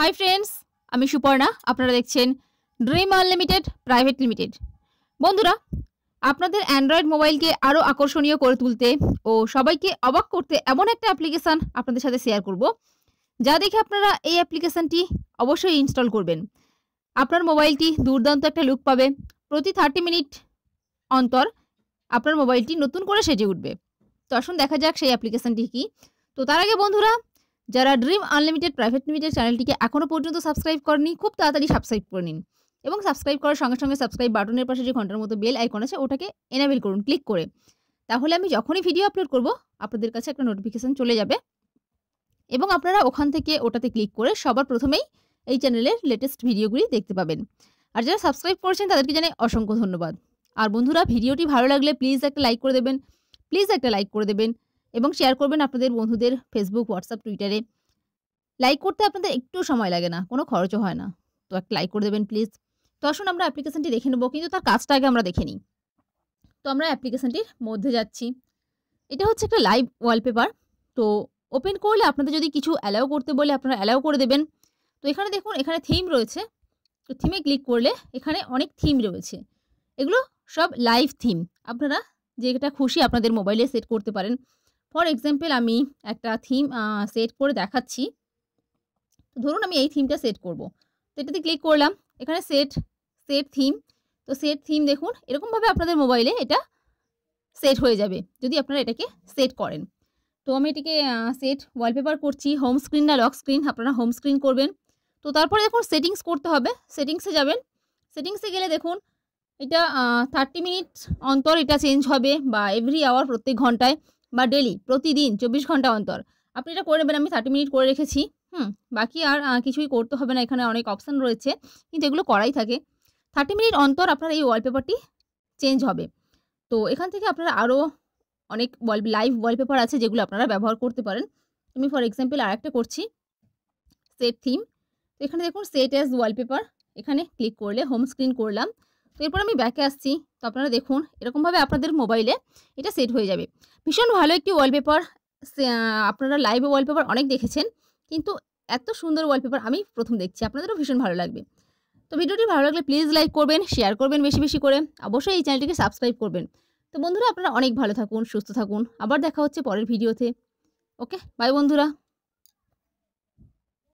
Hi friends আমি সুপর্ণা, আপনারা দেখছেন ড্রিম আনলিমিটেড প্রাইভেট লিমিটেড বন্ধুরা, আপনাদের অ্যান্ড্রয়েড মোবাইলকে আরও আকর্ষণীয় করে তুলতে ও সবাইকে অবাক করতে এমন একটা অ্যাপ্লিকেশান আপনাদের সাথে শেয়ার করব, যা দেখে আপনারা এই অ্যাপ্লিকেশানটি অবশ্যই ইনস্টল করবেন। আপনার মোবাইলটি দুর্দান্ত একটা লুক পাবে। প্রতি থার্টি মিনিট অন্তর আপনার মোবাইলটি নতুন করে সেজে উঠবে। তো আসুন দেখা যাক সেই অ্যাপ্লিকেশানটি কী। তো তার আগে বন্ধুরা যারা ড্রিম আনলিমিটেড প্রাইভেট লিমিটেড চ্যানেলটিকে এখনও পর্যন্ত সাবস্ক্রাইব করেনি, খুব তাড়াতাড়ি সাবস্ক্রাইব করে নিন। এবং সাবস্ক্রাইব করার সঙ্গে সঙ্গে সাবস্ক্রাইব বাটনের পাশে যে ঘণ্টার মতো বেল আইকন আছে, ওটাকে এনাবেল করুন ক্লিক করে। তাহলে আমি যখনই ভিডিও আপলোড করব, আপনাদের কাছে একটা নোটিফিকেশান চলে যাবে। এবং আপনারা ওখান থেকে ওটাতে ক্লিক করে সবার প্রথমেই এই চ্যানেলের লেটেস্ট ভিডিওগুলি দেখতে পাবেন। আর যারা সাবস্ক্রাইব করেছেন, তাদেরকে জানাই অসংখ্য ধন্যবাদ। আর বন্ধুরা ভিডিওটি ভালো লাগলে প্লিজ একটা লাইক করে দেবেন। প্লিজ একটা লাইক করে দেবেন। এবং শেয়ার করবেন আপনাদের বন্ধুদের ফেসবুক হোয়াটসঅ্যাপ টুইটারে লাইক করতে আপনাদের একটু সময় লাগে না, কোনো খরচও হয় না। তো একটা লাইক করে দেবেন প্লিজ তো আসুন আমরা অ্যাপ্লিকেশানটি দেখে নেব, কিন্তু তার কাজটা আগে আমরা দেখে নিই। তো আমরা অ্যাপ্লিকেশানটির মধ্যে যাচ্ছি। এটা হচ্ছে একটা লাইভ ওয়ালপেপার তো ওপেন করলে আপনাদের যদি কিছু অ্যালাউ করতে বলে আপনারা অ্যালাউ করে দেবেন। তো এখানে দেখুন, এখানে থিম রয়েছে। তো থিমে ক্লিক করলে এখানে অনেক থিম রয়েছে। এগুলো সব লাইভ থিম আপনারা যেটা খুশি আপনাদের মোবাইলে সেট করতে পারেন। ফর এক্সাম্পল আমি একটা থিম সেট করে দেখাচ্ছি। ধরুন আমি এই থিমটা সেট করব। তো এটাতে ক্লিক করলাম। এখানে সেট সেট থিম তো সেট থিম দেখুন, এরকমভাবে আপনাদের মোবাইলে এটা সেট হয়ে যাবে, যদি আপনারা এটাকে সেট করেন। তো আমি এটিকে সেট ওয়ালপেপার করছি হোম স্ক্রিন না লক স্ক্রিন আপনারা হোম স্ক্রিন করবেন। তো তারপরে দেখুন সেটিংস করতে হবে। সেটিংসে যাবেন। সেটিংসে গেলে দেখুন, এটা থার্টি মিনিট অন্তর এটা চেঞ্জ হবে বা এভরি আওয়ার প্রত্যেক ঘন্টায়। বা ডেলি প্রতিদিন চব্বিশ ঘণ্টা অন্তর। আপনি এটা করে নেবেন, আমি থার্টি মিনিট করে রেখেছি। হুম, বাকি আর কিছুই করতে হবে না, এখানে অনেক অপশান রয়েছে, কিন্তু এগুলো করাই থাকে। থার্টি মিনিট অন্তর আপনার এই ওয়ালপেপারটি চেঞ্জ হবে। তো এখান থেকে আপনারা আরও অনেক ওয়াল লাইভ ওয়ালপেপার আছে, যেগুলো আপনারা ব্যবহার করতে পারেন। আমি ফর এক্সাম্পল আর একটা করছি সেট থিম তো এখানে দেখুন সেট অ্যাজ ওয়ালপেপার এখানে ক্লিক করলে হোম স্ক্রিন করলাম। তো এরপর আমি ব্যাকে আসছি। তো আপনারা দেখুন, এরকমভাবে আপনাদের মোবাইলে এটা সেট হয়ে যাবে। ভীষণ ভালো একটি ওয়ালপেপার আপনারা লাইভে ওয়ালপেপার অনেক দেখেছেন, কিন্তু এত সুন্দর ওয়ালপেপার আমি প্রথম দেখছি। আপনাদেরও ভীষণ ভালো লাগবে। তো ভিডিওটি ভালো লাগলে প্লিজ লাইক করবেন শেয়ার করবেন বেশি বেশি করে। অবশ্যই এই চ্যানেলটিকে সাবস্ক্রাইব করবেন। তো বন্ধুরা, আপনারা অনেক ভালো থাকুন, সুস্থ থাকুন। আবার দেখা হচ্ছে পরের ভিডিওতে ওকে বাই বন্ধুরা।